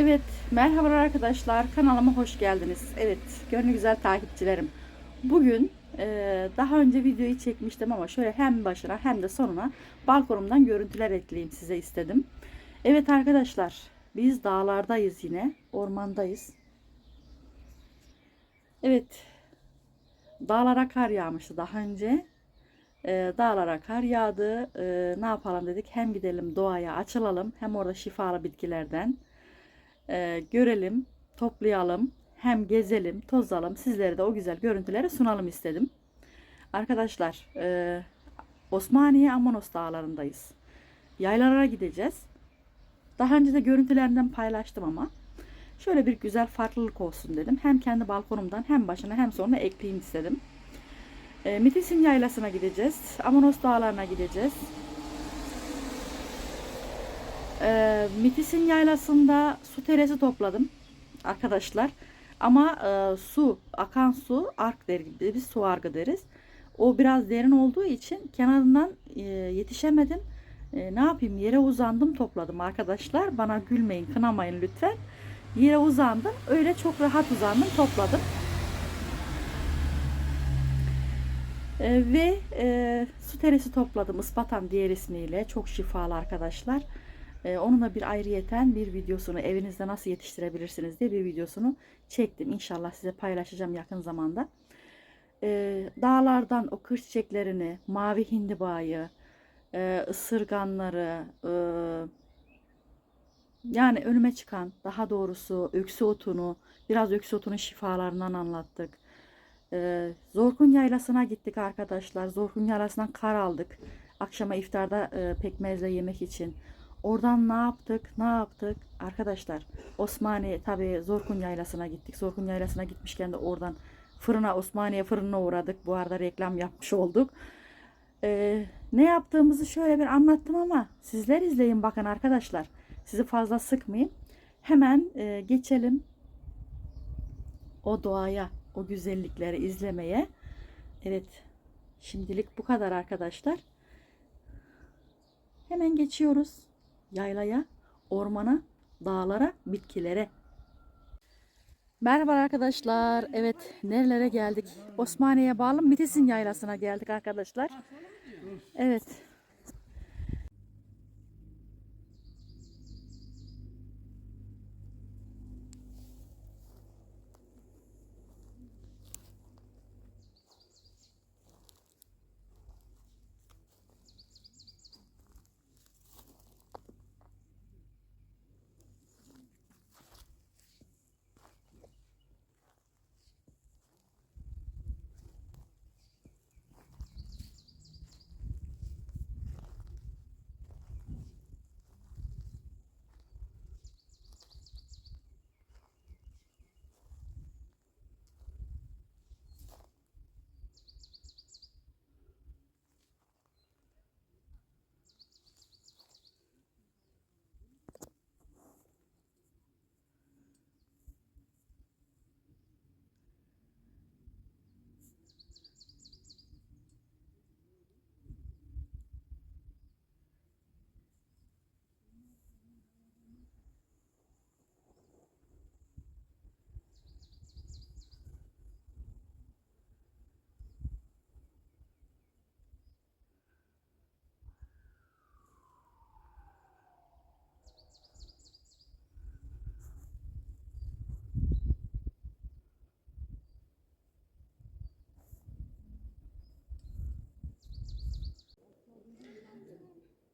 Evet, merhabalar arkadaşlar. Kanalıma hoş geldiniz. Evet, gönlü güzel takipçilerim. Bugün e, daha önce videoyu çekmiştim ama şöyle hem başına hem de sonuna balkonumdan görüntüler ekleyeyim size istedim. Evet arkadaşlar, biz dağlardayız yine, ormandayız. Evet, dağlara kar yağmıştı daha önce. E, dağlara kar yağdı. E, ne yapalım dedik, hem gidelim doğaya açılalım, hem orada şifalı bitkilerden e, görelim, toplayalım, hem gezelim, tozalım, sizlere de o güzel görüntüleri sunalım istedim. Arkadaşlar, e, Osmaniye Amanos dağlarındayız. Yaylalara gideceğiz. Daha önce de görüntülerinden paylaştım ama şöyle bir güzel farklılık olsun dedim. Hem kendi balkonumdan hem başına hem sonuna ekleyeyim istedim. E, Mitisin yaylasına gideceğiz. Amanos dağlarına gideceğiz. Ee, Mitis'in yaylasında su teresi topladım arkadaşlar. Ama e, su, akan su, ark deriz. Biz su argı deriz. O biraz derin olduğu için kenarından e, yetişemedim. E, ne yapayım yere uzandım topladım arkadaşlar. Bana gülmeyin, kınamayın lütfen. Yere uzandım. Öyle çok rahat uzandım, topladım. E, ve e, su teresi topladım. Ispatan diğer ismiyle. Çok şifalı arkadaşlar. Ee, onunla bir ayrıyeten bir videosunu evinizde nasıl yetiştirebilirsiniz diye bir videosunu çektim. İnşallah size paylaşacağım yakın zamanda. Ee, dağlardan o kır çiçeklerini, mavi hindibayı, e, ısırganları, e, yani önüme çıkan daha doğrusu öksü otunu, biraz öksü otunun şifalarından anlattık. Ee, Zorkun Yaylası'na gittik arkadaşlar. Zorkun Yaylası'ndan kar aldık. Akşama iftarda e, pekmezle yemek için. Oradan ne yaptık? Ne yaptık? Arkadaşlar Osmaniye tabii Zorkun Yaylası'na gittik. Zorkun Yaylası'na gitmişken de oradan fırına Osmaniye fırınına uğradık. Bu arada reklam yapmış olduk. Ee, ne yaptığımızı şöyle bir anlattım ama sizler izleyin bakın arkadaşlar. Sizi fazla sıkmayayım. Hemen e, geçelim o doğaya, o güzellikleri izlemeye. Evet. Şimdilik bu kadar arkadaşlar. Hemen geçiyoruz yaylaya, ormana, dağlara, bitkilere. Merhaba arkadaşlar. Evet, nerelere geldik? Osmaniye'ye bağlı Mitisin Yaylası'na geldik arkadaşlar. Evet.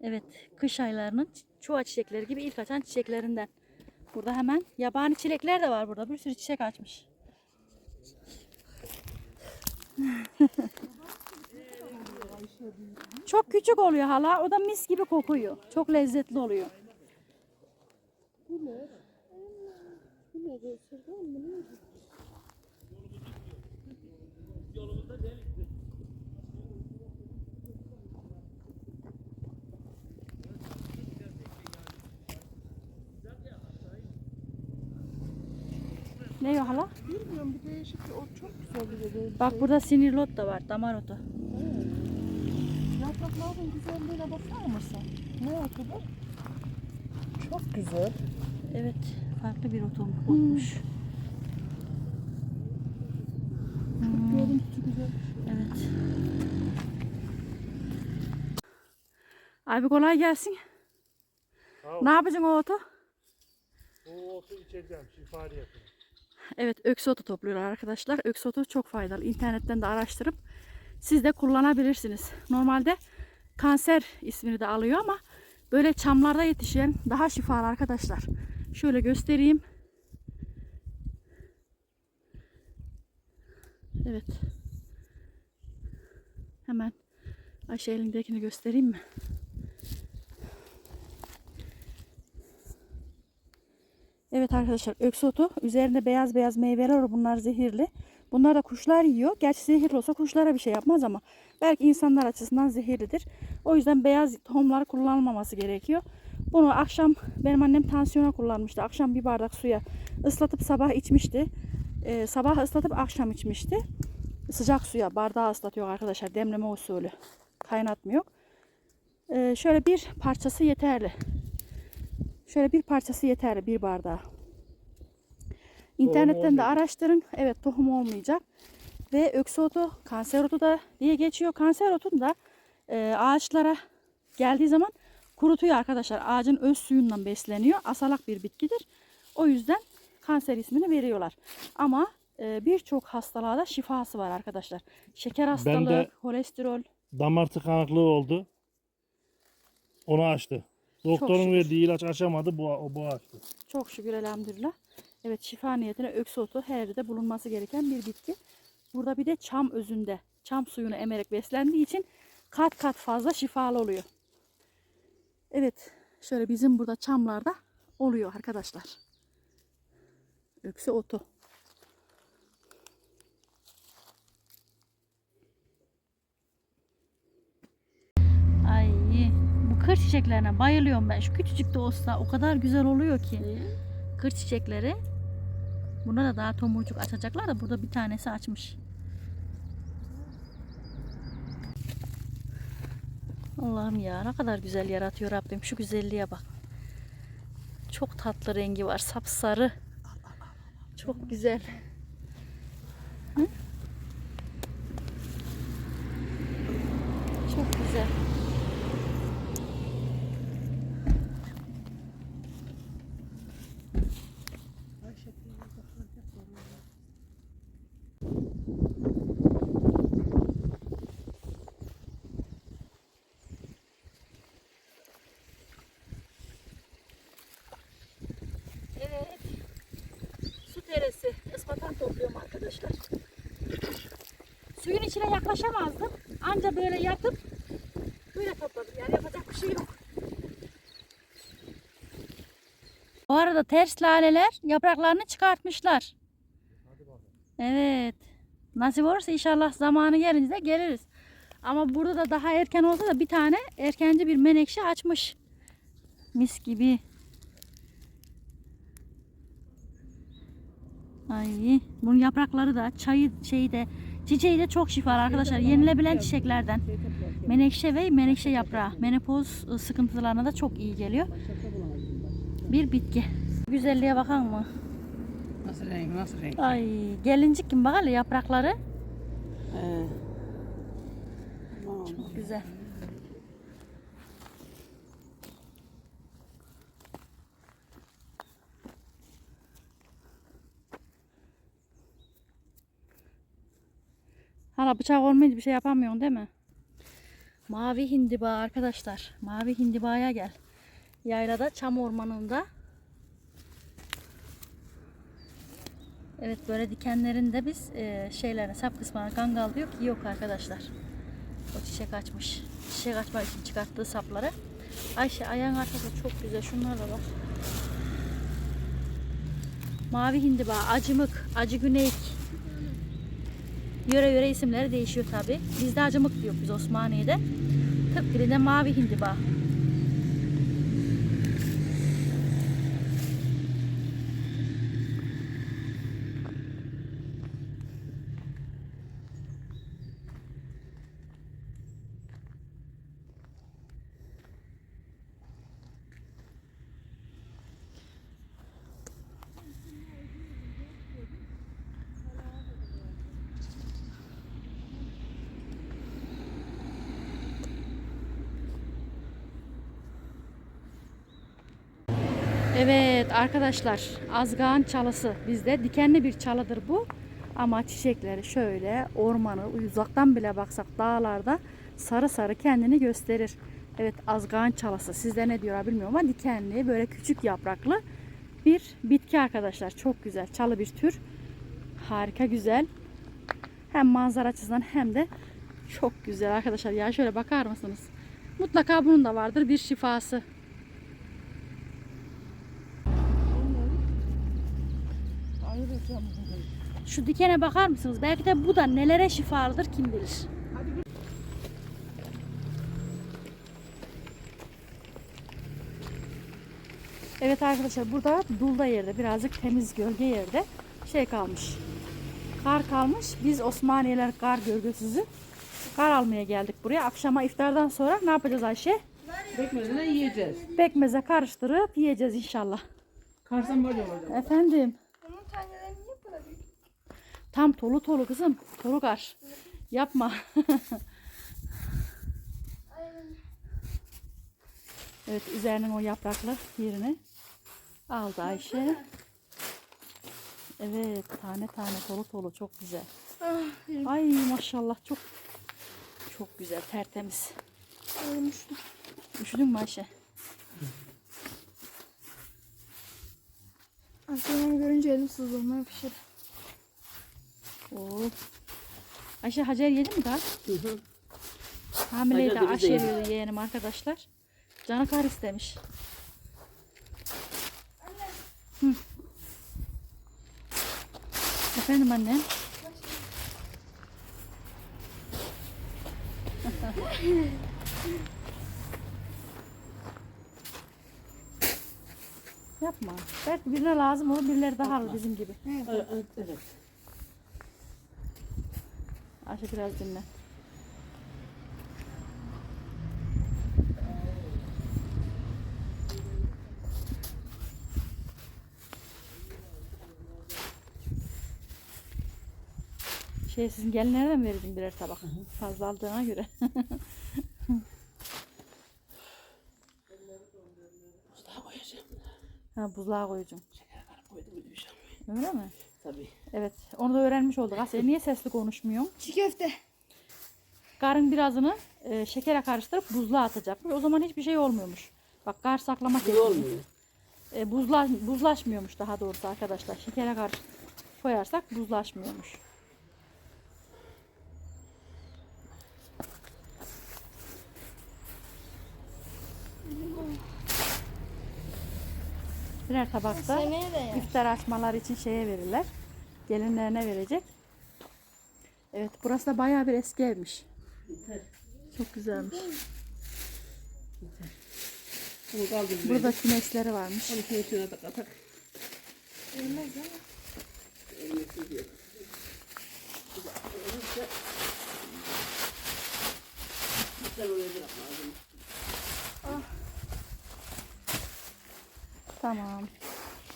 Evet, kış aylarının çuha çiçekleri gibi ilk açan çiçeklerinden. Burada hemen yabani çilekler de var burada. Bir sürü çiçek açmış. Çok küçük oluyor hala. O da mis gibi kokuyor. Çok lezzetli oluyor. Ne o hala? Bilmiyorum bir değişik bir ot çok güzel bir böyle. Bak burada sinirli ot da var. Damar otu. Yaprakların güzelliğine bakar mısın? Ne otu bu? Çok güzel. Evet. farklı bir otum, otmuş. Hmm, Görüntüsü güzel. evet. Abi kolay gelsin. Sağ ol. Ne yapacaksın o otu? O otu içeceğim şifa niyetine. Evet öksü otu topluyorlar arkadaşlar. Öksü otu çok faydalı. İnternetten de araştırıp siz de kullanabilirsiniz. Normalde kanser ismini de alıyor ama böyle çamlarda yetişen daha şifalı arkadaşlar. Şöyle göstereyim. Evet. Hemen Ayşe elindekini göstereyim mi? Evet arkadaşlar öksü otu üzerinde beyaz beyaz meyveler var. Bunlar zehirli. Bunlar da kuşlar yiyor. Gerçi zehirli olsa kuşlara bir şey yapmaz ama belki insanlar açısından zehirlidir. O yüzden beyaz tohumlar kullanılmaması gerekiyor. Bunu akşam benim annem tansiyona kullanmıştı. Akşam bir bardak suya ıslatıp sabah içmişti. Ee, sabah ıslatıp akşam içmişti. Sıcak suya bardağı ıslatıyor arkadaşlar. Demleme usulü. Kaynatmıyor. Ee, şöyle bir parçası yeterli. Şöyle bir parçası yeterli bir bardağa. İnternetten de araştırın. Evet tohum olmayacak. Ve öksü otu, kanser otu da diye geçiyor. Kanser otun da e, ağaçlara geldiği zaman kurutuyor arkadaşlar. Ağacın öz suyundan besleniyor. Asalak bir bitkidir. O yüzden kanser ismini veriyorlar. Ama e, birçok hastalığa da şifası var arkadaşlar. Şeker hastalığı, kolesterol. Damar tıkanıklığı oldu. Onu açtı. Doktorun şükür. verdiği ilaç açamadı. Bu, o bu açtı. Çok şükür elhamdülillah. Evet şifa niyetine öksü otu her yerde bulunması gereken bir bitki. Burada bir de çam özünde çam suyunu emerek beslendiği için kat kat fazla şifalı oluyor. Evet şöyle bizim burada çamlarda oluyor arkadaşlar. Öksü otu. Ay bu kır çiçeklerine bayılıyorum ben. Şu küçücük de olsa o kadar güzel oluyor ki. Kır çiçekleri. Buna da daha tomurcuk açacaklar da burada bir tanesi açmış. Allah'ım ya ne kadar güzel yaratıyor Rabbim. Şu güzelliğe bak. Çok tatlı rengi var. Sapsarı. Çok güzel. Hı? Çok güzel. Evet. Su Ispatan topluyorum arkadaşlar. Suyun içine yaklaşamazdım. Anca böyle yatıp böyle topladım. Yani yapacak bir şey yok. Bu arada ters laleler yapraklarını çıkartmışlar. Evet. Nasip olursa inşallah zamanı gelince geliriz. Ama burada da daha erken olsa da bir tane erkenci bir menekşe açmış. Mis gibi. Ay, bunun yaprakları da, çayı, şeyi de, çiçeği de çok şifalı arkadaşlar. Yenilebilen çiçeklerden. Menekşe ve menekşe yaprağı. Menopoz ıı, sıkıntılarına da çok iyi geliyor. Bir bitki. Güzelliğe bakan mı? Nasıl renk, nasıl renk? Ay, gelincik gibi bak hele yaprakları. Ee, Çok güzel. Hala bıçak olmayınca bir şey yapamıyorsun değil mi? Mavi hindiba arkadaşlar. Mavi hindibaya gel. Yaylada çam ormanında. Evet böyle dikenlerinde biz e, şeylerine sap kısmına gangal diyor ki yok arkadaşlar. O çiçek açmış. Çiçek açmak için çıkarttığı sapları. Ayşe ayağın arkası çok güzel. Şunlara bak. Mavi hindiba, acımık, acı güneyik. Yöre yöre isimleri değişiyor tabi. Bizde acımık diyor biz Osmaniye'de. Tıp dilinde mavi hindiba. Evet arkadaşlar Azgağın çalısı bizde dikenli bir çalıdır bu. Ama çiçekleri şöyle ormanı uzaktan bile baksak dağlarda sarı sarı kendini gösterir. Evet Azgağın çalısı sizde ne diyor bilmiyorum ama dikenli böyle küçük yapraklı bir bitki arkadaşlar. Çok güzel çalı bir tür. Harika güzel. Hem manzara açısından hem de çok güzel arkadaşlar. Ya şöyle bakar mısınız? Mutlaka bunun da vardır bir şifası. Şu dikene bakar mısınız? Belki de bu da nelere şifalıdır kim bilir. Evet arkadaşlar burada dulda yerde birazcık temiz gölge yerde şey kalmış. Kar kalmış. Biz Osmaniyeler kar gölgesiz'i kar almaya geldik buraya. Akşama iftardan sonra ne yapacağız Ayşe? Bekmeden yiyeceğiz. Pekmeze karıştırıp yiyeceğiz inşallah. Karsan böyle olacak. Efendim. Bunun taneleri niye bu kadar büyük? Tam tolu tolu kızım. Tolu kar. Yapma. Evet üzerinin o yapraklı yerini aldı Ayşe. Evet tane tane tolu tolu çok güzel. Ay maşallah çok çok güzel tertemiz. Üşüdün mü Ayşe? Aslında görünce elim sızlamaya başladı. Oo. Ayşe Hacer yedi mi daha? Hamileydi Hacer de bize yeğenim arkadaşlar. Canı kar istemiş. Hı. Efendim annem? Yapma. Belki birine lazım olur, birileri daha alır bizim gibi. Evet. evet. Ayşe biraz dinle. Şey sizin gelinlere mi verirdin birer tabak? Fazla aldığına göre. Daha koyacağım. ha, buzluğa koyacağım. Şeker koydum bir şey Öyle mi? Tabii. Evet. Onu da öğrenmiş olduk. Asya niye sesli konuşmuyorsun? Çiğ köfte. Karın birazını e, şekere karıştırıp buzluğa atacakmış. O zaman hiçbir şey olmuyormuş. Bak kar saklama Bu tekniği. olmuyor. E, buzla, buzlaşmıyormuş daha doğrusu arkadaşlar. Şekere karşı koyarsak buzlaşmıyormuş. Birer tabakta iftar açmalar için şeye verirler. Gelinlerine verecek. Evet burası da bayağı bir eski evmiş. Çok güzelmiş. Burada kümesleri varmış. Onu içine tak atak. Bilmez değil mi? Sen oraya bırak lazım. Tamam.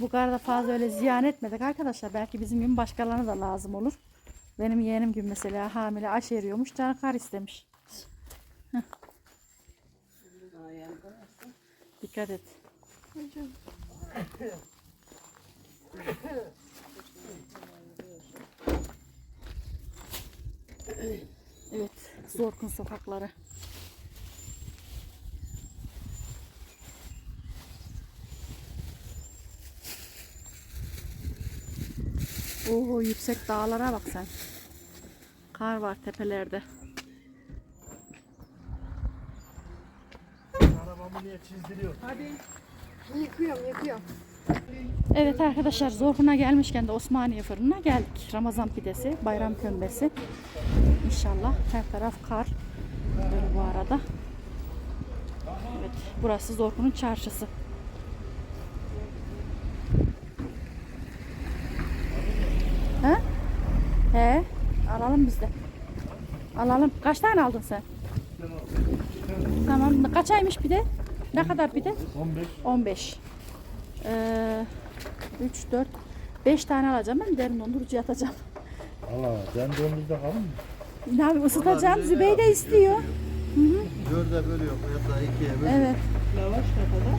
Bu kadar da fazla öyle ziyan etmedik arkadaşlar. Belki bizim gibi başkalarına da lazım olur. Benim yeğenim gibi mesela hamile aş eriyormuş. Canı kar istemiş. Kararsa. Dikkat et. Evet. Zorkun sokakları. Oo yüksek dağlara bak sen. Kar var tepelerde. Arabamı niye çizdiriyor? Yıkıyorum yıkıyorum. Evet arkadaşlar Zorkun'a gelmişken de Osmaniye fırınına geldik. Ramazan pidesi, bayram kömbesi. İnşallah her taraf kar. Böyle bu arada. Evet burası Zorkun'un çarşısı. He? He. Alalım biz de. Alalım. Kaç tane aldın sen? Tamam. Kaç aymış pide? Ne kadar pide? 15. 15. Ee, 3, 4, 5 tane alacağım ben derin dondurucuya atacağım. Allah ben dondurda kalın mı? Ne yapayım ısıtacağım. Zübey de istiyor. Dörde bölüyor ya da ikiye bölüyor. Evet. Lavaş ne kadar?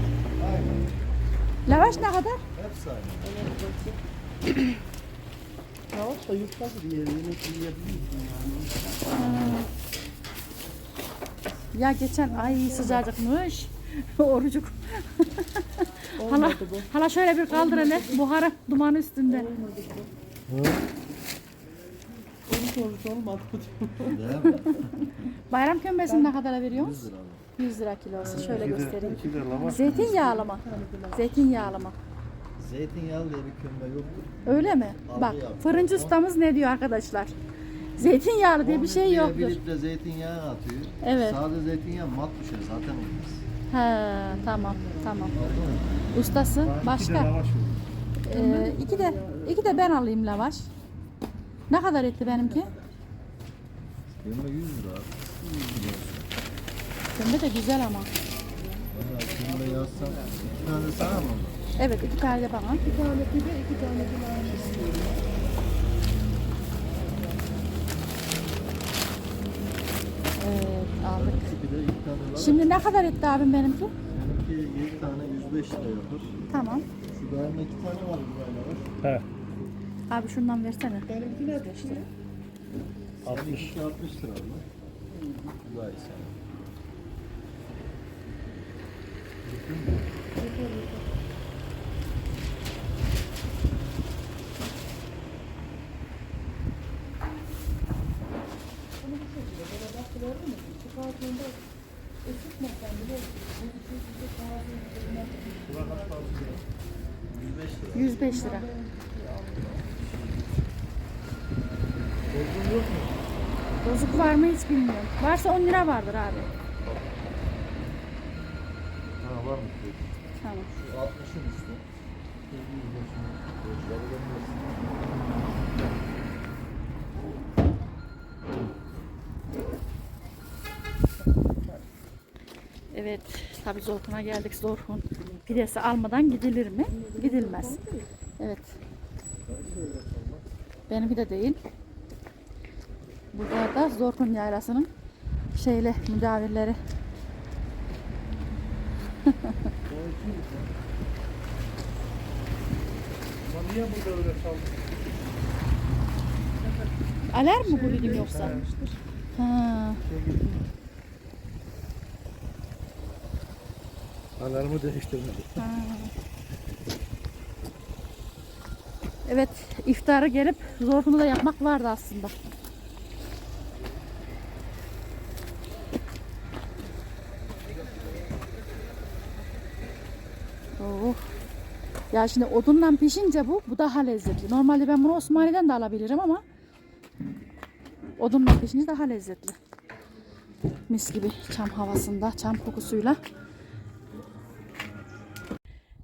Lavaş ne kadar? Hepsi aynı. Olsa yufka bir yemek yiyebilirsin yani. Ya geçen ay sıcacıkmış. Orucuk. hala, hala şöyle bir kaldır hele. Buharı duman üstünde. olmadı. Değil mi? Bayram kömbesini ne kadara veriyorsun? 100 lira. 100 lira kilosu. Şöyle göstereyim. Zeytinyağlı mı? Zeytinyağlı mı? Zeytinyağlı diye bir kömbe yoktur. Öyle mi? Aldı Bak yaptı. fırıncı ustamız ne diyor arkadaşlar? Zeytinyağlı diye bir şey yoktur. Bir litre zeytinyağı atıyor. Evet. Sade zeytinyağı mat düşer zaten olmaz. He tamam tamam. Ustası başka. Ee, iki de iki de ben alayım lavaş. Ne kadar etti benimki? Kömbe 100 lira. Kömbe de güzel ama. Valla kömbe yazsam iki tane sana mı? Evet iki tane falan. İki tane pide, iki tane pilav istiyorum. Evet aldık. İki tane. Şimdi ne kadar etti abim benimki? Benimki 7 tane 105 lira yapar. Tamam. Şu daima iki tane var burayla var. He. Abi şundan versene. Benimki ne kaç lira? 60. 60 lira mı? Daha iyi sen. Yapıyor mu? 5 lira. Bozuk yok mu? Bozuk var mı hiç bilmiyorum. Varsa 10 lira vardır abi. Ha var mı? Tamam. Şu 60'ın üstü. Evet, tabii Zoltan'a geldik. Zorhun pidesi almadan gidilir mi? Gidilmez. Benimki de değil. Burada da Zorkun yaylasının şeyle müdavirleri. Niye burada öyle çaldın? Alarm mı bu dedim yoksa? Ha, Alarmı değiştirmedik. ha. Evet, iftarı gelip Zorkun'u da yapmak vardı aslında. Oh. Ya şimdi odunla pişince bu, bu daha lezzetli. Normalde ben bunu Osmaniye'den de alabilirim ama odunla pişince daha lezzetli. Mis gibi çam havasında, çam kokusuyla.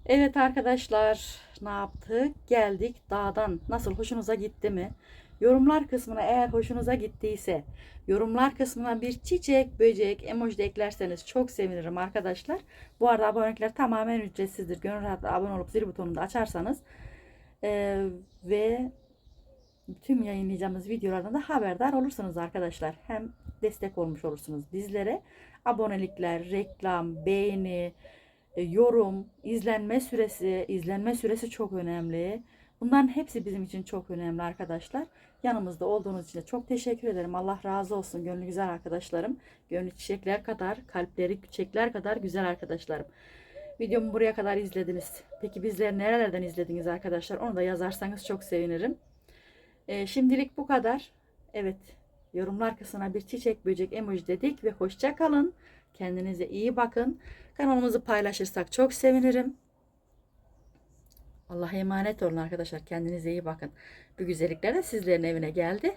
Evet arkadaşlar, ne yaptık? Geldik dağdan. Nasıl hoşunuza gitti mi? Yorumlar kısmına eğer hoşunuza gittiyse yorumlar kısmına bir çiçek, böcek, emoji de eklerseniz çok sevinirim arkadaşlar. Bu arada abonelikler tamamen ücretsizdir. Gönül rahatlıkla abone olup zil butonunu da açarsanız eee, ve tüm yayınlayacağımız videolardan da haberdar olursunuz arkadaşlar. Hem destek olmuş olursunuz bizlere. Abonelikler, reklam, beğeni, yorum, izlenme süresi, izlenme süresi çok önemli. Bunların hepsi bizim için çok önemli arkadaşlar. Yanımızda olduğunuz için çok teşekkür ederim. Allah razı olsun gönlü güzel arkadaşlarım. Gönlü çiçekler kadar, kalpleri çiçekler kadar güzel arkadaşlarım. Videomu buraya kadar izlediniz. Peki bizleri nerelerden izlediniz arkadaşlar? Onu da yazarsanız çok sevinirim. Ee, şimdilik bu kadar. Evet, yorumlar kısmına bir çiçek böcek emoji dedik ve hoşça kalın. Kendinize iyi bakın. Kanalımızı paylaşırsak çok sevinirim. Allah'a emanet olun arkadaşlar. Kendinize iyi bakın. Bu güzellikler de sizlerin evine geldi.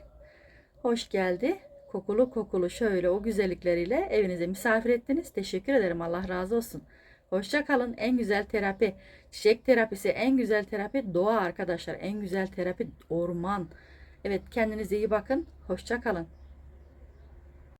Hoş geldi. Kokulu kokulu şöyle o güzellikleriyle evinize misafir ettiniz. Teşekkür ederim. Allah razı olsun. Hoşça kalın. En güzel terapi, çiçek terapisi, en güzel terapi doğa arkadaşlar. En güzel terapi orman. Evet kendinize iyi bakın. Hoşça kalın.